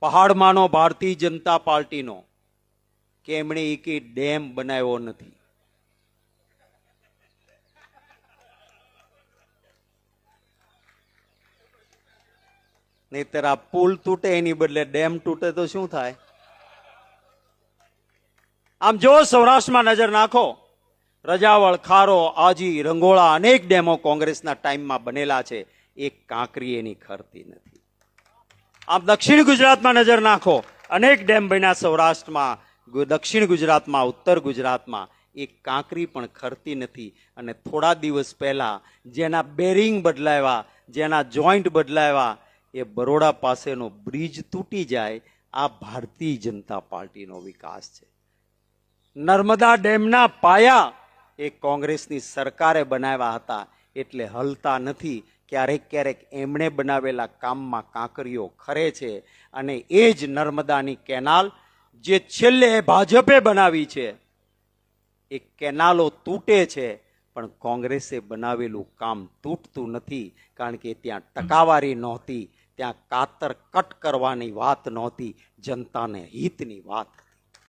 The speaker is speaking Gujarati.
પહાડમાંનો ભારતીય જનતા પાર્ટીનો કે એમણે એકી ડેમ બનાવ્યો નથી. નહીતર આ પુલ તૂટે એની બદલે ડેમ તૂટે તો શું થાય? આમ જો સૌરાષ્ટ્રમાં નજર નાખો, રજાવળ, ખારો, આજી, રંગોળા અનેક ડેમો કોંગ્રેસના ટાઈમમાં બનેલા છે. એક કાંકરી એની ખરતી નથી. આમ દક્ષિણ ગુજરાતમાં નજર નાખો. અનેક ડેમ બન્યા સૌરાષ્ટ્રમાં દક્ષિણ ગુજરાતમાં, ઉત્તર ગુજરાતમાં. એક કાંકરી પણ ખરતી નથી. અને થોડા દિવસ પહેલાં જેના બેરિંગ બદલાવ્યા, જેના જોઈન્ટ બદલાવ્યા, એ બરોડા પાસેનો બ્રિજ તૂટી જાય. આ ભારતીય જનતા પાર્ટીનો વિકાસ છે. નર્મદા ડેમના પાયા એ કોંગ્રેસની સરકારે બનાવ્યા હતા. એટલે હલતા નથી. ક્યારેક ક્યારેક એમણે બનાવેલા કામમાં કાંકરીઓ ખરે છે અને એ જ નર્મદાની કેનાલ જે છેલ્લે ભાજપે બનાવી છે. એ કેનાલો તૂટે છે, પણ કોંગ્રેસે બનાવેલું કામ તૂટતું નથી, કારણ કે ત્યાં ટકાવારી નહોતી, ત્યાં કાતર કટ કરવાની વાત નહોતી, જનતાને હિતની વાત. હતી